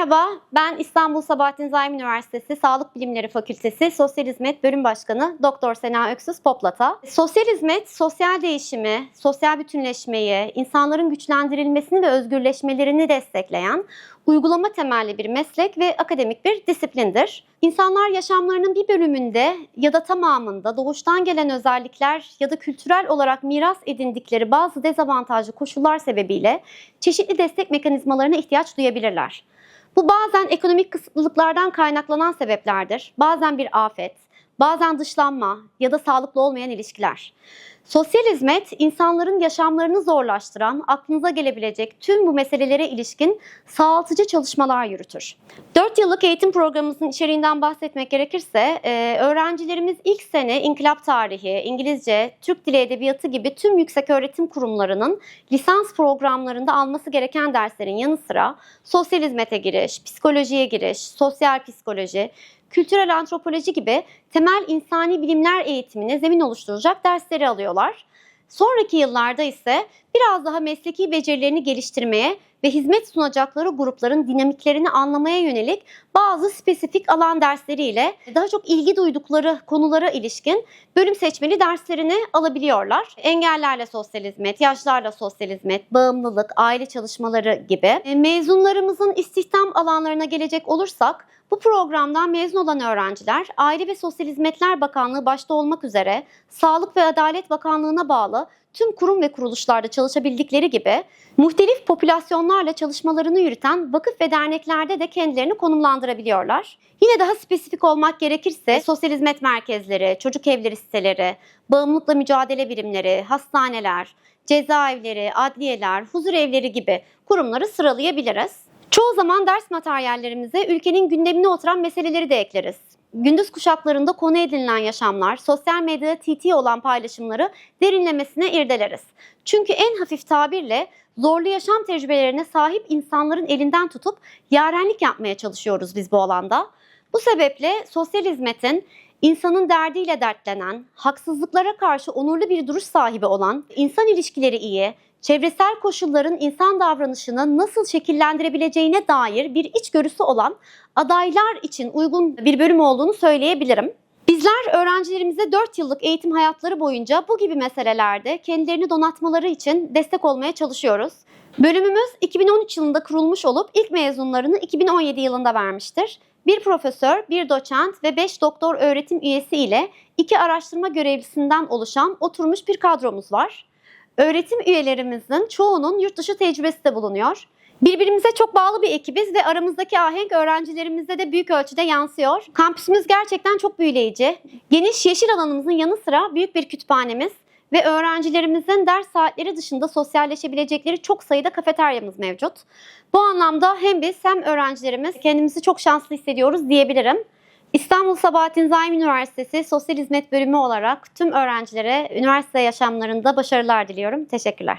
Merhaba, ben İstanbul Sabahattin Zaim Üniversitesi Sağlık Bilimleri Fakültesi Sosyal Hizmet Bölüm Başkanı Doktor Sena Öksüz Poplata. Sosyal hizmet, sosyal değişimi, sosyal bütünleşmeyi, insanların güçlendirilmesini ve özgürleşmelerini destekleyen uygulama temelli bir meslek ve akademik bir disiplindir. İnsanlar yaşamlarının bir bölümünde ya da tamamında doğuştan gelen özellikler ya da kültürel olarak miras edindikleri bazı dezavantajlı koşullar sebebiyle çeşitli destek mekanizmalarına ihtiyaç duyabilirler. Bu bazen ekonomik kısıtlılıklardan kaynaklanan sebeplerdir, bazen bir afet, bazen dışlanma ya da sağlıklı olmayan ilişkiler. Sosyal hizmet, insanların yaşamlarını zorlaştıran, aklınıza gelebilecek tüm bu meselelere ilişkin sağaltıcı çalışmalar yürütür. 4 yıllık eğitim programımızın içeriğinden bahsetmek gerekirse, e, öğrencilerimiz ilk sene inkılap tarihi, İngilizce, Türk Dili Edebiyatı gibi tüm yüksek öğretim kurumlarının lisans programlarında alması gereken derslerin yanı sıra sosyal hizmete giriş, psikolojiye giriş, sosyal psikoloji, kültürel antropoloji gibi temel insani bilimler eğitimine zemin oluşturacak dersleri alıyorlar. Sonraki yıllarda ise biraz daha mesleki becerilerini geliştirmeye ve hizmet sunacakları grupların dinamiklerini anlamaya yönelik bazı spesifik alan dersleriyle daha çok ilgi duydukları konulara ilişkin bölüm seçmeli derslerini alabiliyorlar. Engellerle sosyal hizmet, yaşlarla sosyal hizmet, bağımlılık, aile çalışmaları gibi. E, Mezunlarımızın istihdam alanlarına gelecek olursak bu programdan mezun olan öğrenciler Aile ve Sosyal Hizmetler Bakanlığı başta olmak üzere Sağlık ve Adalet Bakanlığı'na bağlı tüm kurum ve kuruluşlarda çalışabildikleri gibi muhtelif popülasyonlarla çalışmalarını yürüten vakıf ve derneklerde de kendilerini konumlandırabiliyorlar. Yine daha spesifik olmak gerekirse sosyal hizmet merkezleri, çocuk evleri siteleri, bağımlılıkla mücadele birimleri, hastaneler, cezaevleri, adliyeler, huzur evleri gibi kurumları sıralayabiliriz. Çoğu zaman ders materyallerimize ülkenin gündemine oturan meseleleri de ekleriz. Gündüz kuşaklarında konu edinilen yaşamlar, sosyal medyada TT olan paylaşımları derinlemesine irdeleriz. Çünkü en hafif tabirle zorlu yaşam tecrübelerine sahip insanların elinden tutup yarenlik yapmaya çalışıyoruz biz bu alanda. Bu sebeple sosyal hizmetin insanın derdiyle dertlenen, haksızlıklara karşı onurlu bir duruş sahibi olan, insan ilişkileri iyi, çevresel koşulların insan davranışını nasıl şekillendirebileceğine dair bir içgörüsü olan adaylar için uygun bir bölüm olduğunu söyleyebilirim. Bizler öğrencilerimize 4 yıllık eğitim hayatları boyunca bu gibi meselelerde kendilerini donatmaları için destek olmaya çalışıyoruz. Bölümümüz 2013 yılında kurulmuş olup ilk mezunlarını 2017 yılında vermiştir. Bir profesör, bir doçent ve 5 doktor öğretim üyesi ile iki araştırma görevlisinden oluşan oturmuş bir kadromuz var. Öğretim üyelerimizin çoğunun yurt dışı tecrübesi de bulunuyor. Birbirimize çok bağlı bir ekibiz ve aramızdaki ahenk öğrencilerimizde de büyük ölçüde yansıyor. Kampüsümüz gerçekten çok büyüleyici. Geniş yeşil alanımızın yanı sıra büyük bir kütüphanemiz ve öğrencilerimizin ders saatleri dışında sosyalleşebilecekleri çok sayıda kafeteryamız mevcut. Bu anlamda hem biz hem öğrencilerimiz kendimizi çok şanslı hissediyoruz diyebilirim. İstanbul Sabahattin Zaim Üniversitesi Sosyal Hizmet Bölümü olarak tüm öğrencilere üniversite yaşamlarında başarılar diliyorum. Teşekkürler.